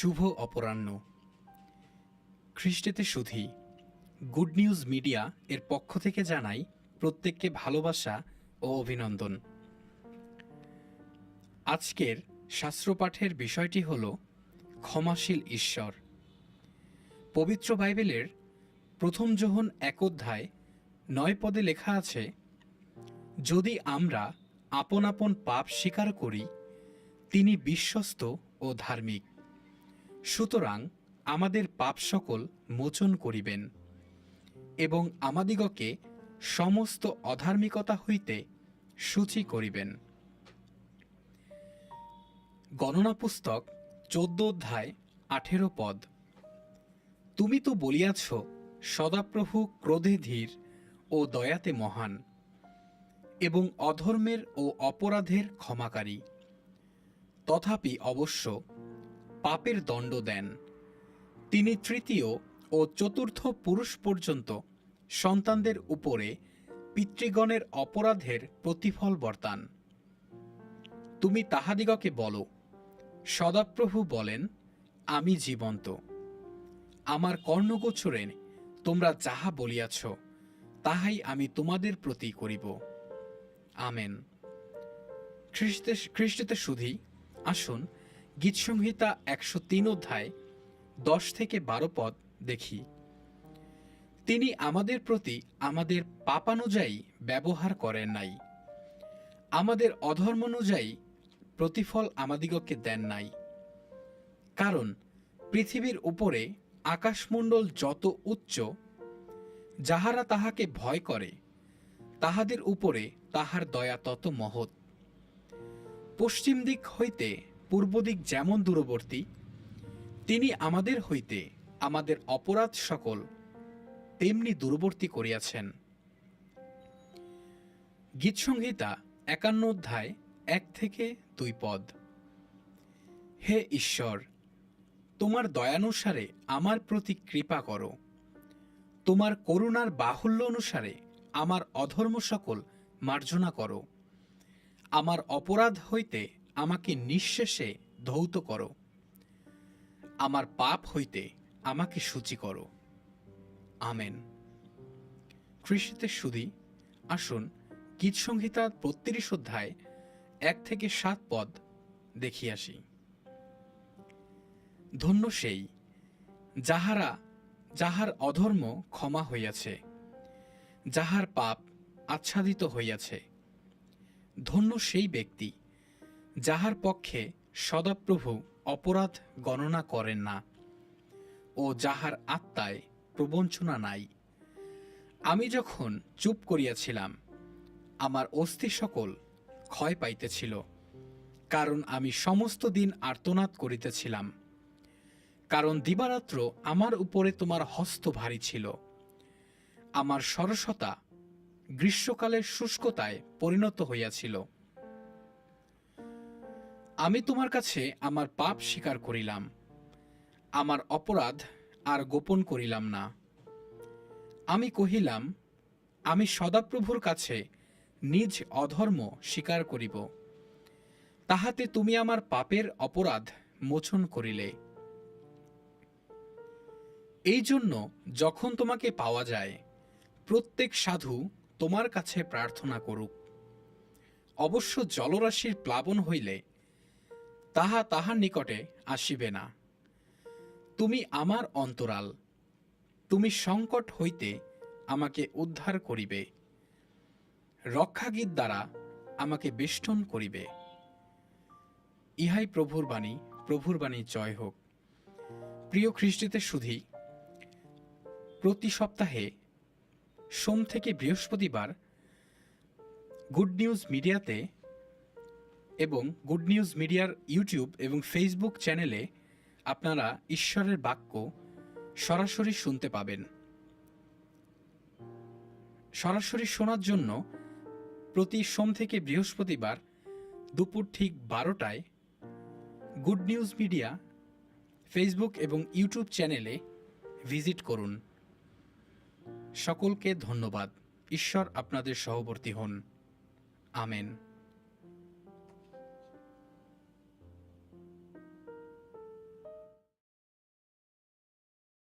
শুভ অপরাহ্ন। খ্রিস্টেতে সুধি, good news media এর পক্ষ থেকে জানাই প্রত্যেককে ভালোবাসা ও অভিনন্দন। আজকের শাস্ত্রপাঠের বিষয়টি হল ক্ষমাশীল ঈশ্বর। পবিত্র বাইবেলের প্রথম যোহন এক অধ্যায় নয় পদে লেখা আছে, যদি আমরা আপন আপন পাপ স্বীকার করি, তিনি বিশ্বস্ত ও ধার্মিক। সুতরাং আমাদের পাপ সকল মোচন করিবেন এবং আমাদিগকে সমস্ত অধার্মিকতা হইতে সূচি করিবেন। গণনা পুস্তক, চোদ্দ অধ্যায়, আঠেরো পদ। তুমি তো বলিয়াছ, সদাপ্রভু ক্রোধে ধীর ও দয়াতে মহান এবং অধর্মের ও অপরাধের ক্ষমাকারী। তথাপি অবশ্য পাপের দণ্ড দেন। তিনি তৃতীয় ও চতুর্থ পুরুষ পর্যন্ত সন্তানদের উপরে পিতৃগণের অপরাধের প্রতিফল বর্তান। তুমি তাহাদিগকে বলো, সদাপ্রভু বলেন, আমি জীবন্ত। আমার কর্ণগোচরে তোমরা যাহা বলিয়াছ, তাহাই আমি তোমাদের প্রতি করিব। আমেন। খ্রিস্টে খ্রিস্টতে শুধি, আসুন গীতসংহিতা একশো তিন অধ্যায়, দশ থেকে বারো পদ দেখি। তিনি আমাদের প্রতি আমাদের পাপানুযায়ী ব্যবহার করেন নাই। আমাদের অধর্ম অনুযায়ী প্রতিফল আমাদিগকে দেন নাই। কারণ পৃথিবীর উপরে আকাশমণ্ডল যত উচ্চ, যাহারা তাহাকে ভয় করে, তাহাদের উপরে তাহার দয়া তত মহৎ। পশ্চিম দিক হইতে পূর্ব দিক যেমন দূরবর্তী, তিনি আমাদের হইতে আমাদের অপরাধ সকল তেমনি দূরবর্তী করিয়াছেন। গীতসংহিতা একান্ন অধ্যায় এক থেকে দুই পদ। হে ঈশ্বর, তোমার দয়ানুসারে আমার প্রতি কৃপা করো। তোমার করুণার বাহুল্য অনুসারে আমার অধর্ম সকল মার্জনা করো। আমার অপরাধ হইতে আমাকে নিঃশেষে ধৌত করো। আমার পাপ হইতে আমাকে সূচি করো। আমেন। কৃষিতে সুদি, আসুন গীতসংহিতা বত্রিশ অধ্যায় এক থেকে সাত পদ দেখি আসি ধন্য সেই, যাহারা, যাহার অধর্ম ক্ষমা হইয়াছে, যাহার পাপ আচ্ছাদিত হইয়াছে। ধন্য সেই ব্যক্তি যাহার পক্ষে সদাপ্রভু অপরাধ গণনা করেন না, ও যাহার আত্মায় প্রবঞ্চনা নাই। আমি যখন চুপ করিয়াছিলাম, আমার অস্থি সকল ক্ষয় পাইতেছিল, কারণ আমি সমস্ত দিন আর্তনাদ করিতেছিলাম। কারণ দিবারাত্র আমার উপরে তোমার হস্ত ভারী ছিল। আমার সরসতা গ্রীষ্মকালের শুষ্কতায় পরিণত হইয়াছিল। আমি তোমার কাছে আমার পাপ স্বীকার করিলাম, আমার অপরাধ আর গোপন করিলাম না। আমি কহিলাম, আমি সদাপ্রভুর কাছে নিজ অধর্ম স্বীকার করিব, তাহাতে তুমি আমার পাপের অপরাধ মোচন করিলে। এই জন্য যখন তোমাকে পাওয়া যায়, প্রত্যেক সাধু তোমার কাছে প্রার্থনা করুক। অবশ্য জলরাশির প্লাবন হইলে তাহা তাহার নিকটে আসিবে না। তুমি আমার অন্তরাল। তুমি সংকট হইতে আমাকে উদ্ধার করিবে। রক্ষাগীত দ্বারা আমাকে বেষ্টন করিবে। ইহাই প্রভুর বাণী প্রভুর বাণী জয় হোক। প্রিয় খ্রিস্টিতে সুধি প্রতি সপ্তাহে সোম থেকে বৃহস্পতিবার গুড নিউজ মিডিয়াতে এবং গুড নিউজ মিডিয়ার ইউটিউব এবং ফেসবুক চ্যানেলে আপনারা ঈশ্বরের বাক্য সরাসরি শুনতে পাবেন। সরাসরি শোনার জন্য প্রতি সোম থেকে বৃহস্পতিবার দুপুর ঠিক বারোটায় গুড নিউজ মিডিয়া ফেসবুক এবং ইউটিউব চ্যানেলে ভিজিট করুন। সকলকে ধন্যবাদ। ঈশ্বর আপনাদের সহবর্তী হন। আমেন।